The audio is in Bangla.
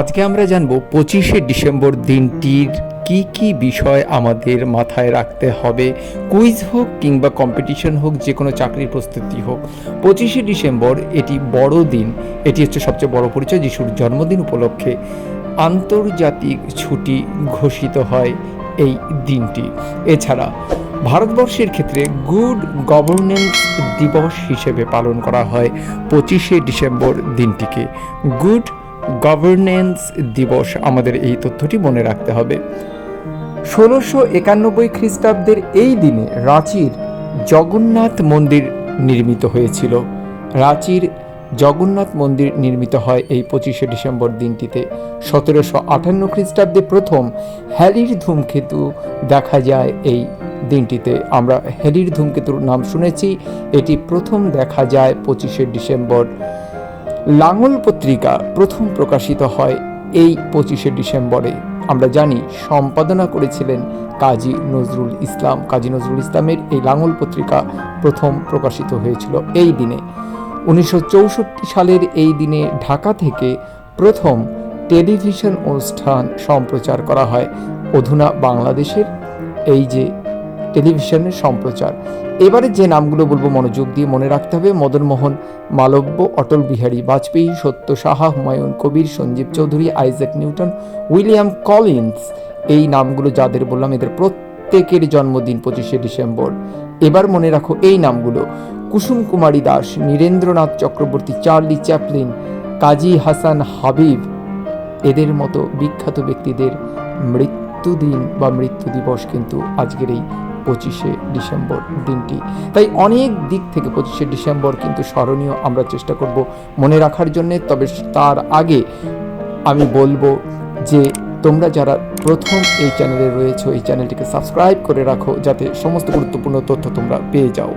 আজকে আমরা জানব পঁচিশে ডিসেম্বর দিনটির কি কি বিষয় আমাদের মাথায় রাখতে হবে। কুইজ হোক কিংবা কম্পিটিশন হোক যে কোনো চাকরির প্রস্তুতি হোক। পঁচিশে ডিসেম্বর এটি বড় দিন। এটি হচ্ছে সবচেয়ে বড় পরিচয়, যিশুর জন্মদিন উপলক্ষে আন্তর্জাতিক ছুটি ঘোষিত হয় এই দিনটি। এছাড়া ভারতবর্ষের ক্ষেত্রে গুড গভর্নেন্স দিবস হিসেবে পালন করা হয় পঁচিশে ডিসেম্বর দিনটিকে। গুড গভর্নেন্স দিবস আমাদের এই তথ্যটি মনে রাখতে হবে। ষোলোশো একানব্বই খ্রিস্টাব্দের এই দিনে রাঁচির জগন্নাথ মন্দির নির্মিত হয়েছিল। রাঁচির জগন্নাথ মন্দির নির্মিত হয় এই পঁচিশে ডিসেম্বর দিনটিতে। সতেরোশো আটান্ন খ্রিস্টাব্দে প্রথম হ্যালির ধূমকেতু দেখা যায় এই দিনটিতে। আমরা হ্যালির ধূমকেতুর নাম শুনেছি। এটি প্রথম দেখা যায় পঁচিশে ডিসেম্বর লাঙল পত্রিকা প্রথম প্রকাশিত হয় এই পঁচিশে ডিসেম্বরে। আমরা জানি, সম্পাদনা করেছিলেন কাজী নজরুল ইসলাম। কাজী নজরুল ইসলামের এই লাঙল পত্রিকা প্রথম প্রকাশিত হয়েছিল এই দিনে। উনিশশো চৌষট্টি সালের এই দিনে ঢাকা থেকে প্রথম টেলিভিশন অনুষ্ঠান সম্প্রচার করা হয়। অধুনা বাংলাদেশের এই যে টেলিভিশনের সম্প্রচার। এবারে যে নামগুলো বলব মনোযোগ দিয়ে মনে রাখতে হবে, Madanmohan, Malviya, Atal Bihari Vajpayee, Satya Saha, Humayun Kabir, Sanjeev Chowdhury, Isaac Newton, William Collins. এই নামগুলো যাদের বললাম, এদের প্রত্যেকের জন্মদিন পঁচিশে ডিসেম্বর। এবার মনে রাখো এই নামগুলো। কুসুম কুমারী দাস, নীরেন্দ্রনাথ চক্রবর্তী, চার্লি চ্যাপলিন, কাজী হাসান হাবিব, এদের মতো বিখ্যাত ব্যক্তিদের মৃত্যুদিন বা মৃত্যু দিবস কিন্তু আজকের এই পঁচিশে ডিসেম্বর দিনটি। তাই অনেক দিক থেকে পঁচিশে ডিসেম্বর কিন্তু স্মরণীয় আমরা চেষ্টা করব মনে রাখার জন্যে। তবে তার আগে আমি বলব যে তোমরা যারা প্রথম এই চ্যানেলে রয়েছে, এই চ্যানেলটিকে সাবস্ক্রাইব করে রাখো যাতে সমস্ত গুরুত্বপূর্ণ তথ্য তোমরা পেয়ে যাও।